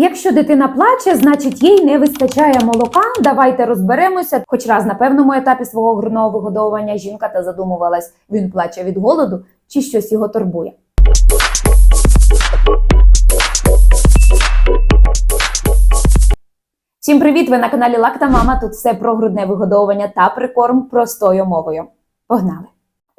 Якщо дитина плаче, значить їй не вистачає молока. Давайте розберемося. Хоч раз на певному етапі свого грудного вигодовування жінка та задумувалась, він плаче від голоду чи щось його турбує. Всім привіт! Ви на каналі Лакта Мама. Тут все про грудне вигодовування та прикорм простою мовою. Погнали!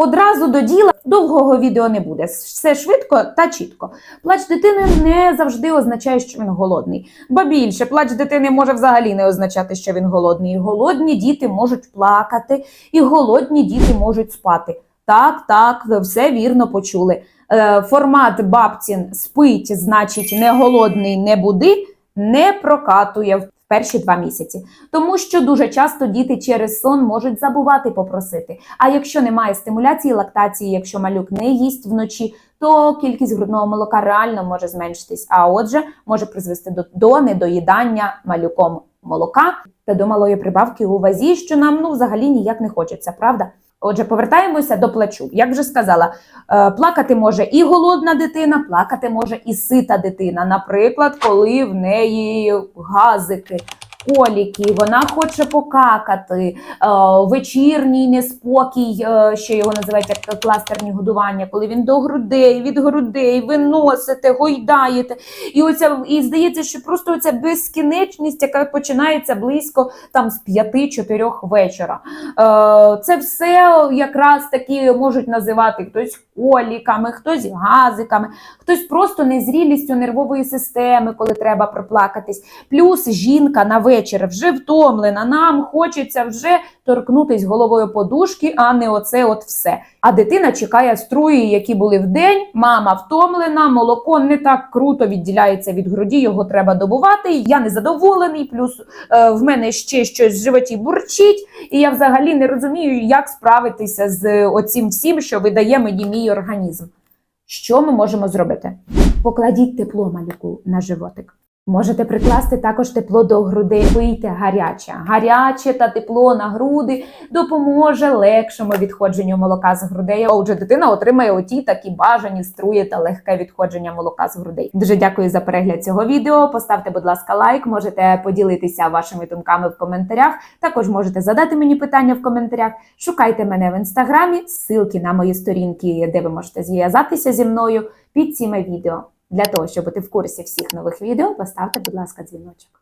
Одразу до діла довгого відео не буде. Все швидко та чітко. Плач дитини не завжди означає, що він голодний. Ба більше, плач дитини може взагалі не означати, що він голодний. Голодні діти можуть плакати, і голодні діти можуть спати. Так, так, ви все вірно почули. Е, формат бабцін спить, значить, не голодний, не буди, не прокатує перші два місяці. Тому що дуже часто діти через сон можуть забувати попросити. А якщо немає стимуляції лактації, якщо малюк не їсть вночі, то кількість грудного молока реально може зменшитись. А отже, може призвести до, до недоїдання малюком молока та до малої прибавки у вазі, що нам ну взагалі ніяк не хочеться, правда? Отже, повертаємося до плачу. Як вже сказала, е, плакати може і голодна дитина, плакати може і сита дитина. Наприклад, коли в неї газики. Коліки, вона хоче покакати, е, вечірній неспокій, е, ще його називають як кластерні годування, коли він до грудей, від грудей, ви носите, гойдаєте. І оця і здається, що просто оця безкінечність, яка починається близько там з 5-4 вечора. Е, це все якраз таки можуть називати хтось коліками, хтось газиками, хтось просто незрілістю нервової системи, коли треба проплакатись. Плюс жінка на вечір вже втомлена. Нам хочеться вже торкнутись головою подушки, а не оце от все. А дитина чекає струї, які були в день. Мама втомлена, молоко не так круто відділяється від груді, його треба добувати. Я незадоволений, плюс е, в мене ще щось в животі бурчить, і я взагалі не розумію, як справитися з оцим всім, що видає мені мій організм. Що ми можемо зробити? Покладіть тепло малюку на животик. Можете прикласти також тепло до грудей, пийте гаряче. Гаряче та тепло на груди допоможе легшому відходженню молока з грудей. Отже, дитина отримає оті такі бажані струї та легке відходження молока з грудей. Дуже дякую за перегляд цього відео. Поставте, будь ласка, лайк. Можете поділитися вашими думками в коментарях. Також можете задати мені питання в коментарях. Шукайте мене в інстаграмі. Ссылки на мої сторінки, де ви можете зв'язатися зі мною під цими відео. Для того, щоб бути в курсі всіх нових відео, поставте, будь ласка, дзвіночок.